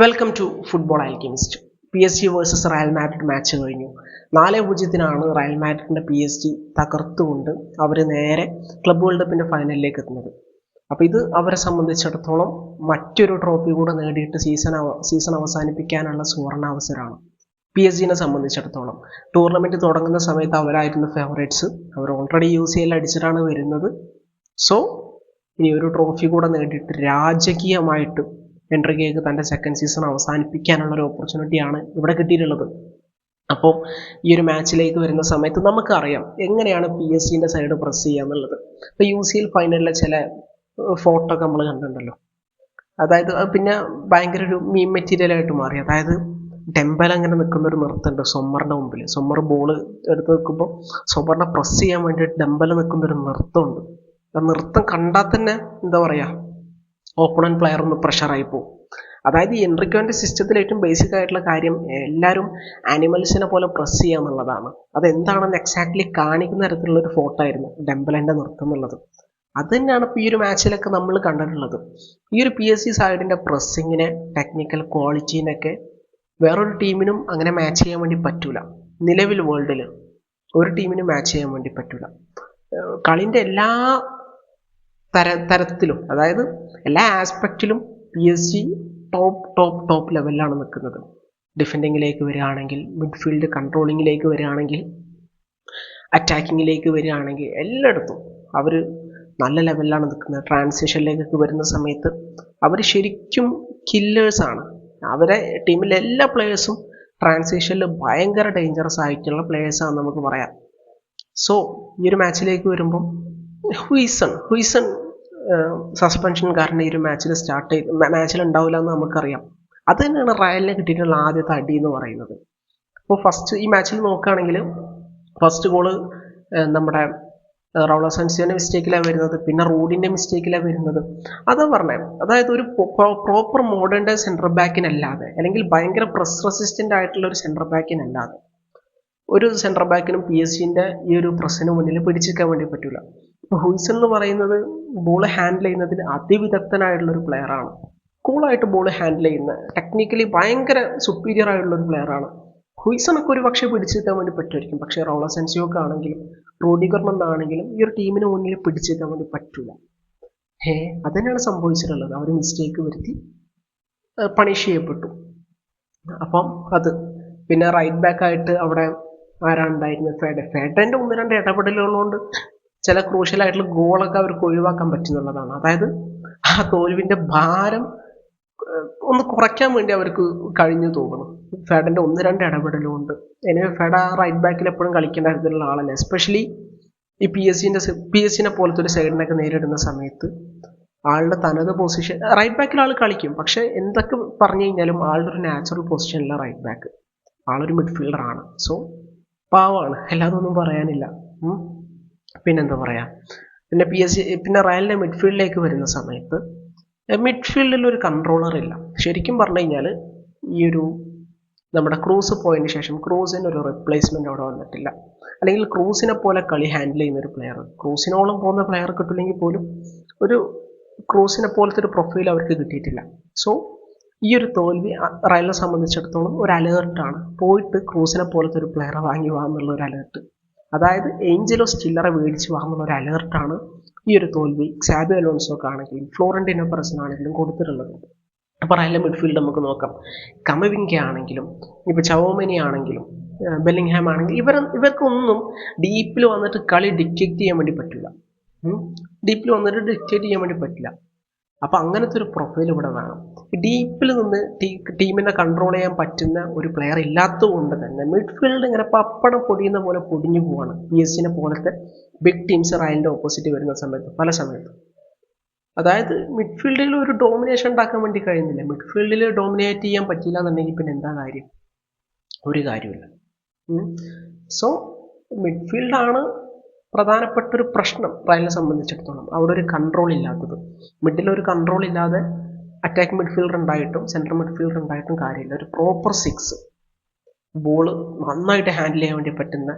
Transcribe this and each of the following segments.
Welcome to football alchemist P S G versus Real Madrid match കഴിഞ്ഞു. നാല് പൂജ്യത്തിനാണ് Real മാഡ്രിഡിന്റെ പി എസ് ജി തകർത്തുകൊണ്ട് അവർ നേരെ ക്ലബ് വേൾഡ് കപ്പിന്റെ ഫൈനലിലേക്ക് എത്തുന്നത്. അപ്പോൾ ഇത് അവരെ സംബന്ധിച്ചിടത്തോളം മറ്റൊരു ട്രോഫി കൂടെ നേടിയിട്ട് സീസൺ സീസൺ അവസാനിപ്പിക്കാനുള്ള സുവർണാവസരമാണ്. പി എസ് ജിനെ സംബന്ധിച്ചിടത്തോളം. ടൂർണമെന്റ് തുടങ്ങുന്ന സമയത്ത് അവരായിരുന്നു ഫേവറേറ്റ്സ് അവർ ഓൾറെഡി യു സി എൽ അടിച്ചിട്ടാണ് വരുന്നത്. സോ ഇനി ഒരു ട്രോഫി കൂടെ നേടിയിട്ട് രാജകീയമായിട്ട് എൻട്രിക്കേക്ക് തന്റെ സെക്കൻഡ് സീസൺ അവസാനിപ്പിക്കാനുള്ള ഒരു ഓപ്പർച്യൂണിറ്റിയാണ് ഇവിടെ കിട്ടിയിട്ടുള്ളത്. അപ്പോൾ ഈ ഒരു മാച്ചിലേക്ക് വരുന്ന സമയത്ത് നമുക്കറിയാം എങ്ങനെയാണ് പി എസ് സിന്റെ സൈഡ് പ്രസ് ചെയ്യുക എന്നുള്ളത്. ഇപ്പോൾ യു സി എൽ ഫൈനലിലെ ചില ഫോട്ടോ ഒക്കെ നമ്മൾ കണ്ടിട്ടുണ്ടല്ലോ. അതായത് പിന്നെ ഭയങ്കര ഒരു മീൻ മെറ്റീരിയലായിട്ട് മാറി. അതായത് ടെമ്പൽ അങ്ങനെ നിൽക്കുന്ന ഒരു നിർത്തുണ്ട് സൊമ്മറിന്റെ മുമ്പിൽ സൊമ്മർ ബോൾ എടുത്ത് നിൽക്കുമ്പോൾ സൊമ്മറിനെ പ്രസ് ചെയ്യാൻ വേണ്ടിയിട്ട് ടെമ്പൽ നിൽക്കുന്ന ഒരു നൃത്തമുണ്ട് ആ നൃത്തം കണ്ടാൽ തന്നെ എന്താ പറയുക ഓപ്പണൻ പ്ലെയർ ഒന്ന് പ്രഷറായി പോകും അതായത് എൻട്രിക്കോന്റെ സിസ്റ്റത്തിൽ ഏറ്റവും ബേസിക് ആയിട്ടുള്ള കാര്യം എല്ലാവരും ആനിമൽസിനെ പോലെ പ്രസ് ചെയ്യുക എന്നുള്ളതാണ്. അതെന്താണെന്ന് എക്സാക്ട്ലി കാണിക്കുന്ന തരത്തിലുള്ള ഒരു ഫോട്ടോ ആയിരുന്നു ഡെമ്പലന്റെ നൃത്തം എന്നുള്ളത്. അത് തന്നെയാണ് ഇപ്പോൾ ഈ ഒരു മാച്ചിലൊക്കെ നമ്മൾ കണ്ടിട്ടുള്ളത്. ഈ ഒരു പി എസ് സി സൈഡിന്റെ പ്രസ്സിങ്ങിനെ ടെക്നിക്കൽ ക്വാളിറ്റീനൊക്കെ വേറൊരു ടീമിനും അങ്ങനെ മാച്ച് ചെയ്യാൻ വേണ്ടി പറ്റൂല. നിലവിൽ വേൾഡിൽ ഒരു ടീമിനും മാച്ച് ചെയ്യാൻ വേണ്ടി പറ്റൂല. കളിന്റെ എല്ലാ തര തരത്തിലും അതായത് എല്ലാ ആസ്പെക്റ്റിലും P S G top top top ലെവലിലാണ് നിൽക്കുന്നത്. ഡിഫെൻഡിങ്ങിലേക്ക് വരികയാണെങ്കിൽ മിഡ്ഫീൽഡ് കൺട്രോളിങ്ങിലേക്ക് വരികയാണെങ്കിൽ അറ്റാക്കിങ്ങിലേക്ക് വരികയാണെങ്കിൽ എല്ലായിടത്തും അവർ നല്ല ലെവലിലാണ് നിൽക്കുന്നത്. ട്രാൻസിഷനിലേക്കൊക്കെ വരുന്ന സമയത്ത് അവർ ശരിക്കും കില്ലേഴ്സാണ് അവരെ ടീമിലെ എല്ലാ പ്ലെയേഴ്സും ട്രാൻസിഷനിൽ ഭയങ്കര ഡേഞ്ചറസ് ആയിട്ടുള്ള പ്ലേയേഴ്സാണെന്ന് നമുക്ക് പറയാം. സോ ഈ ഒരു മാച്ചിലേക്ക് വരുമ്പം ഹുയിസൺ ഹുയിസൺ സസ്പെൻഷൻ കാരണം ഈ ഒരു മാച്ചിൽ സ്റ്റാർട്ട് ചെയ്ത് മാച്ചിൽ ഉണ്ടാവില്ല എന്ന് നമുക്കറിയാം. അത് തന്നെയാണ് റയലിനെ കിട്ടിയിട്ടുള്ള ആദ്യത്തെ അടി എന്ന് പറയുന്നത്. അപ്പോൾ ഫസ്റ്റ് ഈ മാച്ചിൽ നോക്കുകയാണെങ്കിൽ ഫസ്റ്റ് ഗോൾ നമ്മുടെ റൗള സൻസിയുടെ മിസ്റ്റേക്കിലാണ് വരുന്നത് പിന്നെ റൂഡിന്റെ മിസ്റ്റേക്കിലാണ് വരുന്നത്. അതാ പറഞ്ഞത് അതായത് ഒരു പ്രോപ്പർ മോഡേൺ ഡേ സെന്റർ ബാക്കിനല്ലാതെ അല്ലെങ്കിൽ ഭയങ്കര പ്രസ് റെസിസ്റ്റന്റ് ആയിട്ടുള്ള ഒരു സെന്റർ ബാക്കിനല്ലാതെ ഒരു സെന്റർ ബാക്കിനും പി എസ് സിന്റെ ഈ ഒരു പ്രസ്സിന് മുന്നിൽ പിടിച്ചിരിക്കാൻ വേണ്ടി പറ്റില്ല ഹുയ്സൺ എന്ന് പറയുന്നത് ബോൾ ഹാൻഡിൽ ചെയ്യുന്നതിൽ അതിവിദഗ്ധനായിട്ടുള്ള ഒരു പ്ലെയറാണ് കൂളായിട്ട് ബോൾ ഹാൻഡിൽ ചെയ്യുന്ന ടെക്നിക്കലി ഭയങ്കര സുപ്പീരിയർ ആയിട്ടുള്ള ഒരു പ്ലെയറാണ് ഹുയ്സണൊക്കെ ഒരു പക്ഷേ പിടിച്ചെത്താൻ വേണ്ടി പറ്റുമായിരിക്കും. പക്ഷേ റോള സെൻസിയോക്ക് ആണെങ്കിലും റോഡിഗർമെന്നാണെങ്കിലും ഈ ഒരു ടീമിന് മുന്നിൽ പിടിച്ചെത്താൻ വേണ്ടി പറ്റില്ല ഹേ അതന്നെയാണ് സംഭവിച്ചിട്ടുള്ളത്. അവർ മിസ്റ്റേക്ക് വരുത്തി പണിഷ് ചെയ്യപ്പെട്ടു. അപ്പം അത്. പിന്നെ റൈറ്റ് ബാക്ക് ആയിട്ട് അവിടെ ഉണ്ടായിരുന്നത്? ഫെഡ ഫെഡന്റെ ഒന്ന് രണ്ട് ഇടപെടലുകളുകൊണ്ട് ചില ക്രൂഷ്യലായിട്ടുള്ള ഗോളൊക്കെ അവർക്ക് ഒഴിവാക്കാൻ പറ്റുന്നുള്ളതാണ്. അതായത് ആ തോൽവിന്റെ ഭാരം ഒന്ന് കുറയ്ക്കാൻ വേണ്ടി അവർക്ക് കഴിഞ്ഞു തോന്നുന്നു. ഫെഡന്റെ ഒന്ന് രണ്ട് ഇടപെടലുകൊണ്ട്. ഇനി ഫെഡ റൈറ്റ് ബാക്കിൽ എപ്പോഴും കളിക്കേണ്ട തരത്തിലുള്ള ആളല്ല. എസ്പെഷ്യലി ഈ പി എസ് സിന്റെ പി എസ് സിനെ പോലത്തെ ഒരു സൈഡിനൊക്കെ നേരിടുന്ന സമയത്ത് ആളുടെ തനത് പൊസിഷൻ റൈറ്റ് ബാക്കിൽ ആൾ കളിക്കും. പക്ഷെ എന്തൊക്കെ പറഞ്ഞു കഴിഞ്ഞാലും ആളുടെ ഒരു നാച്ചുറൽ പൊസിഷനില്ല റൈറ്റ് ബാക്ക് ആളൊരു മിഡ്ഫീൽഡറാണ് സോ പാവമാണ്. അല്ലാതൊന്നും പറയാനില്ല. പിന്നെന്താ പറയാ? പിന്നെ പി എസ് സി പിന്നെ റയലിന്റെ മിഡ്ഫീൽഡിലേക്ക് വരുന്ന സമയത്ത് മിഡ്ഫീൽഡിൽ ഒരു കൺട്രോളർ ഇല്ല. ശരിക്കും പറഞ്ഞു കഴിഞ്ഞാൽ ഈ ഒരു നമ്മുടെ ക്രൂസ് പോയതിന് ശേഷം ക്രൂസിന് ഒരു റിപ്ലേസ്മെന്റ് അവിടെ വന്നിട്ടില്ല. അല്ലെങ്കിൽ ക്രൂസിനെ പോലെ കളി ഹാൻഡിൽ ചെയ്യുന്ന ഒരു പ്ലെയർ ക്രൂസിനോളം പോകുന്ന പ്ലെയർ കിട്ടില്ലെങ്കിൽ പോലും ഒരു ക്രൂസിനെ പോലത്തെ ഒരു പ്രൊഫൈൽ അവർക്ക് കിട്ടിയിട്ടില്ല. സോ ഈ ഒരു തോൽവി റയലിനെ സംബന്ധിച്ചിടത്തോളം ഒരു അലേർട്ടാണ് പോയിട്ട് ക്രൂസിനെ പോലത്തെ ഒരു പ്ലെയറെ വാങ്ങി വാങ്ങുന്നുള്ള ഒരു അലേർട്ട് അതായത് ഏഞ്ചലോ ചില്ലറ മേടിച്ച് വാങ്ങുന്ന ഒരു അലേർട്ടാണ് ഈ ഒരു തോൽവി. സാബി അലോൺസോക്ക് ആണെങ്കിലും ഫ്ലോറന്റിനോ പ്രസനാണെങ്കിലും കൊടുത്തിട്ടുള്ളത്. അപ്പോൾ റയലിലെ മിഡ്ഫീൽഡ് നമുക്ക് നോക്കാം. കമവിങ്ക ആണെങ്കിലും ഇപ്പോൾ ചവോമനി ആണെങ്കിലും ബെല്ലിംഗ്ഹാം ആണെങ്കിലും ഇവർ ഇവർക്കൊന്നും ഡീപ്പിൽ വന്നിട്ട് കളി ഡിക്റ്റേറ്റ് ചെയ്യാൻ വേണ്ടി പറ്റില്ല. ഡീപ്പിൽ വന്നിട്ട് ഡിക്റ്റേറ്റ് ചെയ്യാൻ വേണ്ടി പറ്റില്ല. അപ്പോൾ അങ്ങനത്തെ ഒരു പ്രൊഫൈൽ ഇവിടെ വേണം. ഡീപ്പിൽ നിന്ന് ടീമിനെ കൺട്രോൾ ചെയ്യാൻ പറ്റുന്ന ഒരു പ്ലെയർ ഇല്ലാത്തതുകൊണ്ട് തന്നെ മിഡ്ഫീൽഡ് ഇങ്ങനെ പപ്പടം പൊടിയുന്ന പോലെ പൊടിഞ്ഞു പോവാണ് പി എസ് സിനെ പോലത്തെ ബിഗ് ടീംസ് റയലിന്റെ ഓപ്പോസിറ്റ് വരുന്ന സമയത്ത് പല സമയത്തും. അതായത് മിഡ്ഫീൽഡിൽ ഒരു ഡോമിനേഷൻ ഉണ്ടാക്കാൻ വേണ്ടി കഴിയുന്നില്ല. മിഡ്ഫീൽഡിൽ ഡോമിനേറ്റ് ചെയ്യാൻ പറ്റില്ല എന്നുണ്ടെങ്കിൽ പിന്നെ എന്താ കാര്യം? ഒരു കാര്യമില്ല സോ മിഡ്ഫീൽഡാണ് പ്രധാനപ്പെട്ട ഒരു പ്രശ്നം റയലിനെ സംബന്ധിച്ചിടത്തോളം. അവിടെ ഒരു കൺട്രോൾ ഇല്ലാത്തത്. മിഡിൽ ഒരു കൺട്രോൾ ഇല്ലാതെ അറ്റാക്ക് മിഡ്ഫീൽഡർ ഉണ്ടായിട്ടും സെൻട്രൽ മിഡ്ഫീൽഡർ ഉണ്ടായിട്ടും കാര്യമില്ല. ഒരു പ്രോപ്പർ സിക്സ് ബോൾ നന്നായിട്ട് ഹാൻഡിൽ ചെയ്യാൻ വേണ്ടി പറ്റുന്ന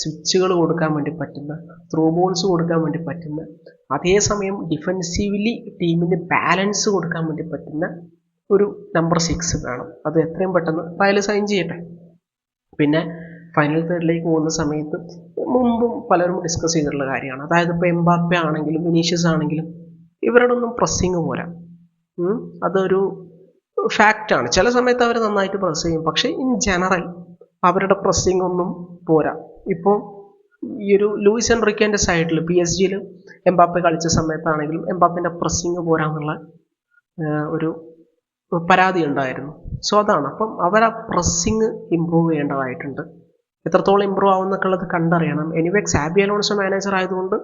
സ്വിച്ചുകൾ കൊടുക്കാൻ വേണ്ടി പറ്റുന്ന ത്രൂ ബോൾസ് കൊടുക്കാൻ വേണ്ടി പറ്റുന്ന അതേസമയം ഡിഫെൻസീവ്ലി ടീമിന് ബാലൻസ് കൊടുക്കാൻ വേണ്ടി പറ്റുന്ന ഒരു നമ്പർ സിക്സ് വേണം. അത് എത്രയും പെട്ടെന്ന് റയൽ സൈൻ ചെയ്യട്ടെ. പിന്നെ ഫൈനൽ തേർഡിലേക്ക് പോകുന്ന സമയത്ത് മുമ്പും പലരും ഡിസ്കസ് ചെയ്തിട്ടുള്ള കാര്യമാണ്. അതായത് ഇപ്പോൾ എംബാപ്പെ ആണെങ്കിലും വിനീഷ്യസ് ആണെങ്കിലും ഇവരുടെ ഒന്നും പ്രസ്സിങ് പോരാ. അതൊരു ഫാക്റ്റാണ് ചില സമയത്ത് അവർ നന്നായിട്ട് പ്രസ് ചെയ്യും. പക്ഷേ ഇൻ ജനറൽ അവരുടെ പ്രസ്സിങ് ഒന്നും പോരാ. ഇപ്പോൾ ഈ ഒരു ലൂയിസ് എൻറിക്കേന്റെ സൈഡിൽ പി എസ് ജിയിൽ എംബാപ്പെ കളിച്ച സമയത്താണെങ്കിലും എംബാപ്പിന്റെ പ്രസ്സിങ് പോരാന്നുള്ള ഒരു പരാതി ഉണ്ടായിരുന്നു. സോ അതാണ്. അപ്പം അവരാ പ്രസ്സിങ് ഇമ്പ്രൂവ് ചെയ്യേണ്ടതായിട്ടുണ്ട്. എത്രത്തോളം ഇമ്പ്രൂവ് ആവുന്നൊക്കെ ഉള്ളത് കണ്ടറിയണം. എനിവേ സാബി അലോൺസോ മാനേജർ ആയതുകൊണ്ട്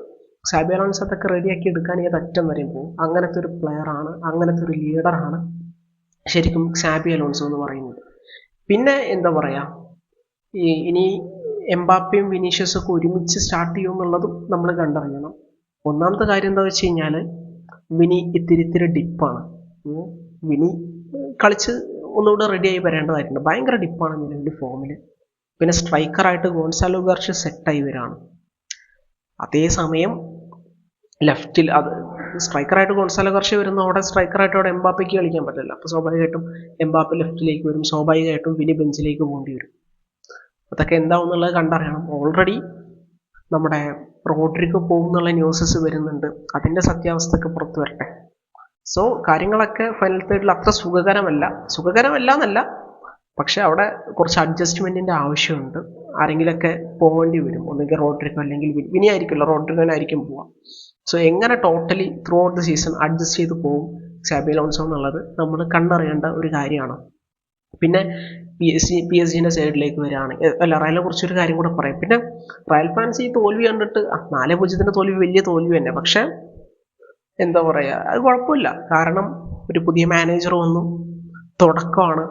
സാബി അലോൺസ് അതൊക്കെ റെഡിയാക്കി എടുക്കാൻ ഏത് അറ്റം വരെയും പോകും. അങ്ങനത്തെ ഒരു പ്ലെയർ ആണ് അങ്ങനത്തെ ഒരു ലീഡറാണ് ശരിക്കും സാബി അലോൺസോ എന്ന് പറയുന്നത്. പിന്നെ എന്താ പറയുക ഈ ഇനി എംബാപ്പയും വിനീഷ്യസും ഒക്കെ ഒരുമിച്ച് സ്റ്റാർട്ട് ചെയ്യും എന്നുള്ളതും നമ്മൾ കണ്ടറിയണം. ഒന്നാമത്തെ കാര്യം എന്താ വെച്ച് കഴിഞ്ഞാൽ വിനി ഇത്തിരി ഇത്തിരി ഡിപ്പാണ് വിനി കളിച്ച് ഒന്നുകൂടെ റെഡിയായി വരേണ്ടതായിട്ടുണ്ട്. ഭയങ്കര ഡിപ്പാണ് നിലവിൽ ഫോമിൽ പിന്നെ സ്ട്രൈക്കറായിട്ട് ഗോൺസാലോ ഗാർഷ്യ സെറ്റായി വരാണ്. അതേസമയം ലെഫ്റ്റിൽ അത് സ്ട്രൈക്കറായിട്ട് ഗോൺസാലോ ഗർഷ വരുന്ന അവിടെ സ്ട്രൈക്കറായിട്ട് അവിടെ എംബാപ്പയ്ക്ക് കളിക്കാൻ പറ്റില്ല. അപ്പോൾ സ്വാഭാവികമായിട്ടും എംബാപ്പ ലെഫ്റ്റിലേക്ക് വരും. സ്വാഭാവികമായിട്ടും വിനി ബെഞ്ചിലേക്ക് പോകേണ്ടി വരും. അതൊക്കെ എന്താവും എന്നുള്ളത് കണ്ടറിയണം. ഓൾറെഡി നമ്മുടെ റോഡ്രിക്ക് പോകുന്നുള്ള ന്യൂസസ് വരുന്നുണ്ട്. അതിന്റെ സത്യാവസ്ഥയൊക്കെ പുറത്തു വരട്ടെ. സോ കാര്യങ്ങളൊക്കെ ഫൈനൽ തേർഡിൽ അത്ര സുഖകരമല്ല. സുഖകരമല്ല എന്നല്ല. പക്ഷെ അവിടെ കുറച്ച് അഡ്ജസ്റ്റ്മെന്റിന്റെ ആവശ്യമുണ്ട്. ആരെങ്കിലൊക്കെ പോകേണ്ടി വരും. ഒന്നുകിൽ റോഡ്രിക്കോ അല്ലെങ്കിൽ വിനി ആയിരിക്കില്ല റോഡ്രിക്കോനായിരിക്കും പോവാം. സോ എങ്ങനെ totally throughout the season adjust ചെയ്ത് പോകും സാബി ലോൺസോ എന്നുള്ളത് നമ്മൾ കണ്ടറിയേണ്ട ഒരു കാര്യമാണ്. പിന്നെ P S C P S ജിന്റെ സൈഡിലേക്ക് വരികയാണെങ്കിൽ അല്ല റയലിനെ കുറിച്ചൊരു കാര്യം കൂടെ പറയാം. പിന്നെ റയൽ ഫാൻസ് ഈ തോൽവി കണ്ടിട്ട് നാല് പൂജ്യത്തിന്റെ തോൽവി വലിയ തോൽവി തന്നെ. പക്ഷേ എന്താ പറയുക അത് കുഴപ്പമില്ല. കാരണം ഒരു പുതിയ മാനേജർ വന്നു. തുടക്കമാണ്.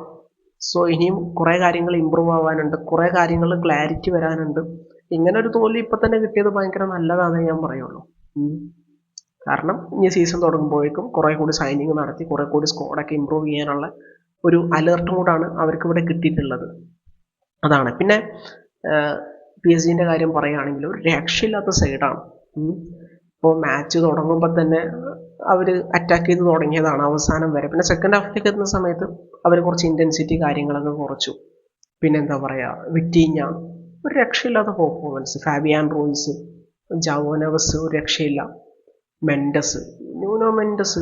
സോ ഇനിയും കുറേ കാര്യങ്ങൾ ഇമ്പ്രൂവ് ആവാനുണ്ട്. കുറേ കാര്യങ്ങൾ ക്ലാരിറ്റി വരാനുണ്ട്. ഇങ്ങനെ ഒരു തോൽവി ഇപ്പം തന്നെ കിട്ടിയത് ഭയങ്കര നല്ലതാണെന്ന് ഞാൻ പറയുള്ളൂ. കാരണം ഇനി സീസൺ തുടങ്ങുമ്പോഴേക്കും കുറേ കൂടി സൈനിങ് നടത്തി കുറേ കൂടി സ്കോഡൊക്കെ ഇമ്പ്രൂവ് ചെയ്യാനുള്ള ഒരു അലേർട്ടും കൂടാണ് അവർക്ക് ഇവിടെ കിട്ടിയിട്ടുള്ളത്. അതാണ്. പിന്നെ പി എസ് ജിന്റെ കാര്യം പറയുകയാണെങ്കിൽ ഒരു രക്ഷയില്ലാത്ത സൈഡാണ് ഇപ്പോൾ മാച്ച് തുടങ്ങുമ്പോൾ തന്നെ അവർ അറ്റാക്ക് ചെയ്ത് തുടങ്ങിയതാണ് അവസാനം വരെ. പിന്നെ സെക്കൻഡ് ഹാഫിലേക്ക് എത്തുന്ന സമയത്ത് അവർ കുറച്ച് ഇന്റൻസിറ്റി കാര്യങ്ങളൊക്കെ കുറച്ചു. പിന്നെ എന്താ പറയുക വിറ്റീഞ്ഞ ഒരു രക്ഷയില്ലാത്ത പെർഫോമൻസ് ഫാബിയാൻ റോയ്സ് ജവോനവസ് ഒരു രക്ഷയില്ല. മെൻഡസ് ന്യൂനോ മെൻഡസ്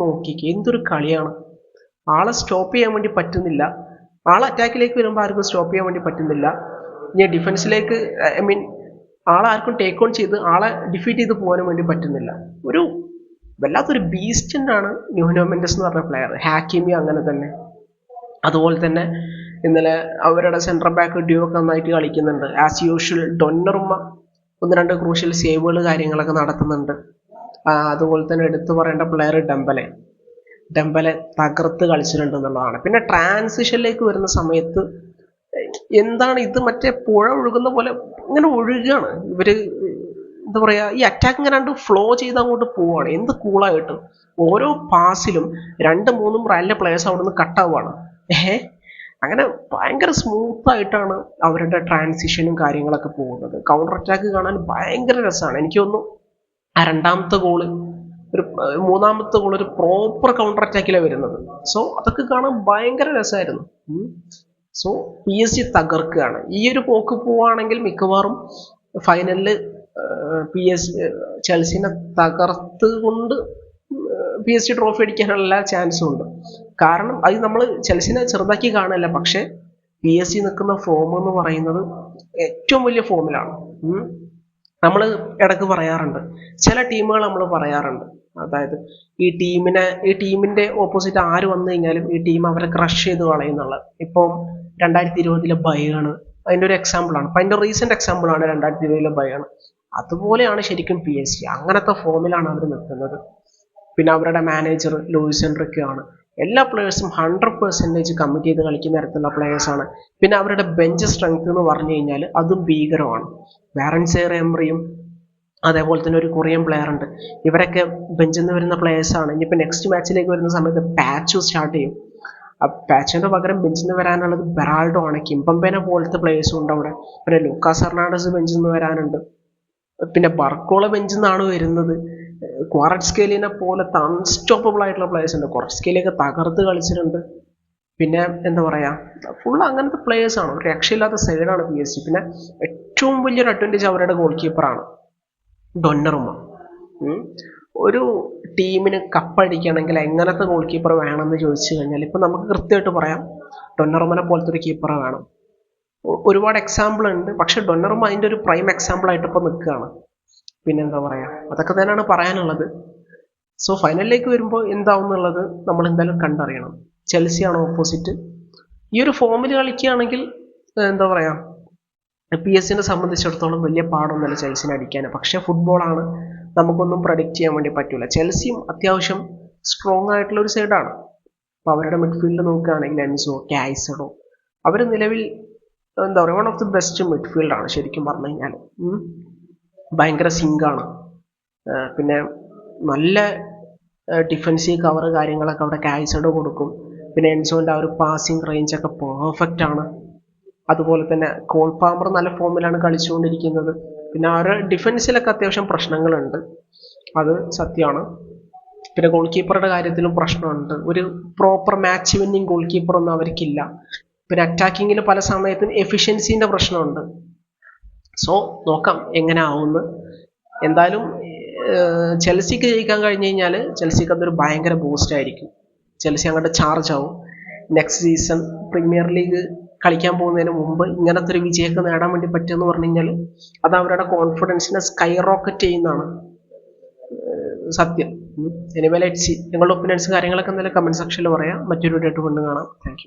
നോക്കിക്കേ എന്തൊരു കളിയാണ്. ആളെ സ്റ്റോപ്പ് ചെയ്യാൻ വേണ്ടി പറ്റുന്നില്ല. ആൾ അറ്റാക്കിലേക്ക് വരുമ്പോൾ ആർക്കും സ്റ്റോപ്പ് ചെയ്യാൻ വേണ്ടി പറ്റുന്നില്ല. ഇനി ഡിഫൻസിലേക്ക് ഐ മീൻ ആളാർക്കും ടേക്ക് ഓൺ ചെയ്ത് ആളെ ഡിഫീറ്റ് ചെയ്ത് പോകാനും വേണ്ടി പറ്റുന്നില്ല. ഒരു വല്ലാത്തൊരു ബീസ്റ്റിനാണ് ന്യൂനോ മെൻഡസ് എന്ന് പറഞ്ഞ പ്ലെയർ ഹാക്കിമി അങ്ങനെ തന്നെ. അതുപോലെ തന്നെ ഇന്നലെ അവരുടെ സെൻട്രൽ ബാക്ക് ഡ്യൂ ഒക്കെ നന്നായിട്ട് കളിക്കുന്നുണ്ട്. ആസ് യൂഷ്വൽ ഡൊന്നറുമ്മ ഒന്ന് രണ്ട് ക്രൂഷ്യൽ സേവുകൾ കാര്യങ്ങളൊക്കെ നടത്തുന്നുണ്ട്. അതുപോലെ തന്നെ എടുത്തു പറയേണ്ട പ്ലെയർ ഡംബലെ ഡംബലെ തകർത്ത് കളിച്ചിട്ടുണ്ട് എന്നുള്ളതാണ്. പിന്നെ ട്രാൻസിഷനിലേക്ക് വരുന്ന സമയത്ത് എന്താണ് ഇത് മറ്റേ പുഴ ഒഴുകുന്ന പോലെ ഇങ്ങനെ ഒഴുകുകയാണ് ഇവർ എന്താ പറയാ ഈ അറ്റാക്ക് ഇങ്ങനെ രണ്ട് ഫ്ലോ ചെയ്ത് അങ്ങോട്ട് പോവാണ്. എന്ത് കൂളായിട്ട് ഓരോ പാസിലും രണ്ട് മൂന്നും റയലിലെ പ്ലേയേഴ്സ് അവിടെ നിന്ന് കട്ടാവുകയാണ് ഏഹ്? അങ്ങനെ ഭയങ്കര സ്മൂത്ത് ആയിട്ടാണ് അവരുടെ ട്രാൻസിഷനും കാര്യങ്ങളൊക്കെ പോകുന്നത്. കൗണ്ടർ അറ്റാക്ക് കാണാൻ ഭയങ്കര രസമാണ്. എനിക്ക് തോന്നുന്നു ആ രണ്ടാമത്തെ ഗോൾ ഒരു മൂന്നാമത്തെ ഗോൾ ഒരു പ്രോപ്പർ കൗണ്ടർ അറ്റാക്കിലാണ് വരുന്നത്. സോ അതൊക്കെ കാണാൻ ഭയങ്കര രസമായിരുന്നു. സോ പി എസ് ജി തകർക്കുകയാണ്. ഈ ഒരു പോക്ക് പോവാണെങ്കിൽ മിക്കവാറും ഫൈനലിൽ പി എസ് ചെൽസിനെ തകർത്ത് കൊണ്ട് പി എസ് ജി ട്രോഫി അടിക്കാനുള്ള ചാൻസും ഉണ്ട്. കാരണം അത് നമ്മൾ ചെൽസിനെ ചെറുതാക്കി കാണല്ല പക്ഷെ പി എസ് ജി നിൽക്കുന്ന ഫോം എന്ന് പറയുന്നത് ഏറ്റവും വലിയ ഫോമിലാണ് നമ്മൾ ഇടയ്ക്ക് പറയാറുണ്ട്. ചില ടീമുകൾ നമ്മൾ പറയാറുണ്ട്. അതായത് ഈ ടീമിനെ ഈ ടീമിന്റെ ഓപ്പോസിറ്റ് ആര് വന്നു കഴിഞ്ഞാലും ഈ ടീം അവരെ ക്രഷ് ചെയ്ത് കളയുന്നുള്ളത് ഇപ്പം രണ്ടായിരത്തി ഇരുപതിലെ ബയാണ് അതിന്റെ ഒരു എക്സാമ്പിൾ ആണ്. അപ്പൊ അതിന്റെ റീസെന്റ് എക്സാമ്പിൾ ആണ് രണ്ടായിരത്തി ഇരുപതിലെ ബയാണ് അതുപോലെയാണ് ശരിക്കും പി എസ് ജി അങ്ങനത്തെ ഫോമിലാണ് അവർ നിൽക്കുന്നത്. പിന്നെ അവരുടെ മാനേജർ ലൂയിസ് ആണ്. എല്ലാ പ്ലേയേഴ്സും ഹൺഡ്രഡ് പെർസെന്റേജ് കമ്മിറ്റ് ചെയ്ത് കളിക്കുന്ന തരത്തിലുള്ള ആണ്. പിന്നെ അവരുടെ ബെഞ്ച് സ്ട്രെങ്ത് എന്ന് പറഞ്ഞു കഴിഞ്ഞാൽ അതും ഭീകരമാണ്. വാറൻസേർ എംറിയും അതേപോലെ തന്നെ ഒരു കൊറിയൻ പ്ലെയർ ഉണ്ട്. ഇവരൊക്കെ ബെഞ്ചിൽ നിന്ന് വരുന്ന ആണ്. ഇനിയിപ്പോൾ നെക്സ്റ്റ് മാച്ചിലേക്ക് വരുന്ന സമയത്ത് പാച്ചു സ്റ്റാർട്ട് ചെയ്യും. ആ പാച്ചിന്റെ പകരം ബെഞ്ചിൽ നിന്ന് വരാനുള്ളത് ബെറാൾഡോ ആണ്. കിംബംബേനെ പോലത്തെ പ്ലേയേഴ്സും ഉണ്ട് അവിടെ. പിന്നെ ലൂക്കാസ് ഫെർണാണ്ടസ് ബെഞ്ചിൽ നിന്ന് വരാനുണ്ട്. പിന്നെ ബർക്കോള ബെഞ്ചിൽ നിന്നാണ് വരുന്നത്. ക്വാററ്റ് സ്കെയിലിനെ പോലത്തെ അൺസ്റ്റോപ്പബിൾ ആയിട്ടുള്ള പ്ലേയേഴ്സ് ഉണ്ട്. ക്വാററ്റ് സ്കെയിലൊക്കെ തകർത്ത് കളിച്ചിട്ടുണ്ട്. പിന്നെ എന്താ പറയാ ഫുൾ അങ്ങനത്തെ പ്ലേയേഴ്സ് ആണ്. രക്ഷയില്ലാത്ത സൈഡാണ് പി എസ് ജി പിന്നെ ഏറ്റവും വലിയൊരു അഡ്വാന്റേജ് അവരുടെ ഗോൾ കീപ്പറാണ് ഡൊന്നറുമ ഒരു ടീമിന് കപ്പടിക്കണമെങ്കിൽ എങ്ങനത്തെ ഗോൾ കീപ്പർ വേണമെന്ന് ചോദിച്ചു കഴിഞ്ഞാൽ ഇപ്പം നമുക്ക് കൃത്യമായിട്ട് പറയാം ഡൊന്നറുമനെ പോലത്തെ ഒരു കീപ്പറെ വേണം. ഒരുപാട് എക്സാമ്പിൾ ഉണ്ട്. പക്ഷെ ഡൊണറും അതിന്റെ ഒരു പ്രൈം എക്സാമ്പിൾ ആയിട്ട് ഇപ്പോൾ നിൽക്കുകയാണ്. പിന്നെന്താ പറയുക അതൊക്കെ തന്നെയാണ് പറയാനുള്ളത്. സോ ഫൈനലിലേക്ക് വരുമ്പോൾ എന്താവും എന്നുള്ളത് നമ്മൾ എന്തായാലും കണ്ടറിയണം. ചെൽസി ആണ് ഓപ്പോസിറ്റ് ഈ ഒരു ഫോമിൽ കളിക്കുകയാണെങ്കിൽ എന്താ പറയുക പി എസ് സിനെ സംബന്ധിച്ചിടത്തോളം വലിയ പാടൊന്നുമല്ല ചെൽസിനെ അടിക്കാൻ പക്ഷേ ഫുട്ബോളാണ് നമുക്കൊന്നും പ്രഡിക്റ്റ് ചെയ്യാൻ വേണ്ടി പറ്റില്ല ചെൽസിയും അത്യാവശ്യം സ്ട്രോങ് ആയിട്ടുള്ള ഒരു സൈഡാണ് അപ്പോൾ അവരുടെ മിഡ്ഫീൽഡ് നോക്കുകയാണെങ്കിൽ അൻസോ കായ്സഡോ അവർ നിലവിൽ എന്താ പറയുക വൺ ഓഫ് ദി ബെസ്റ്റ് മിഡ്ഫീൽഡാണ് ശരിക്കും പറഞ്ഞു കഴിഞ്ഞാൽ. ഭയങ്കര സിങ്കാണ് പിന്നെ നല്ല ഡിഫൻസീവ് കവർ കാര്യങ്ങളൊക്കെ അവിടെ കായ്സഡോ കൊടുക്കും. പിന്നെ എൻസോന്റെ ആ ഒരു പാസിങ് റേഞ്ചൊക്കെ പെർഫെക്റ്റ് ആണ്. അതുപോലെ തന്നെ കോൾ പാമ്പർ നല്ല ഫോമിലാണ് കളിച്ചുകൊണ്ടിരിക്കുന്നത്. പിന്നെ ആ ഒരു ഡിഫൻസിലൊക്കെ അത്യാവശ്യം പ്രശ്നങ്ങളുണ്ട്. അത് സത്യമാണ്. പിന്നെ ഗോൾ കീപ്പറുടെ കാര്യത്തിലും പ്രശ്നമുണ്ട്. ഒരു പ്രോപ്പർ മാച്ച് വിന്നിങ് ഗോൾ കീപ്പറൊന്നും അവർക്കില്ല. പിന്നെ അറ്റാക്കിങ്ങിൽ പല സമയത്തും എഫിഷ്യൻസിന്റെ പ്രശ്നമുണ്ട്. സോ നോക്കാം എങ്ങനെ ആവുമെന്ന് എന്തായാലും ചെൽസിക്ക് ജയിക്കാൻ കഴിഞ്ഞ് കഴിഞ്ഞാൽ ചെൽസിക്ക് അതൊരു ഭയങ്കര ബൂസ്റ്റ് ആയിരിക്കും. ചെൽസി അങ്ങോട്ട് ചാർജ് ആവും. നെക്സ്റ്റ് സീസൺ പ്രീമിയർ ലീഗ് കളിക്കാൻ പോകുന്നതിന് മുമ്പ് ഇങ്ങനത്തെ ഒരു വിജയമൊക്കെ നേടാൻ വേണ്ടി പറ്റുമെന്ന് പറഞ്ഞു കഴിഞ്ഞാൽ അത് അവരുടെ കോൺഫിഡൻസിനെ സ്കൈ റോക്കറ്റ് ചെയ്യുന്നതാണ്. സത്യം. എനിവേ ലെറ്റ് സി നിങ്ങളുടെ ഒപ്പീനിയൻസ് കാര്യങ്ങളൊക്കെ എന്തായാലും കമന്റ് സെക്ഷനിൽ പറയാം. മറ്റൊരു വീഡിയോ ആയിട്ട് കൊണ്ട് കാണാം. താങ്ക്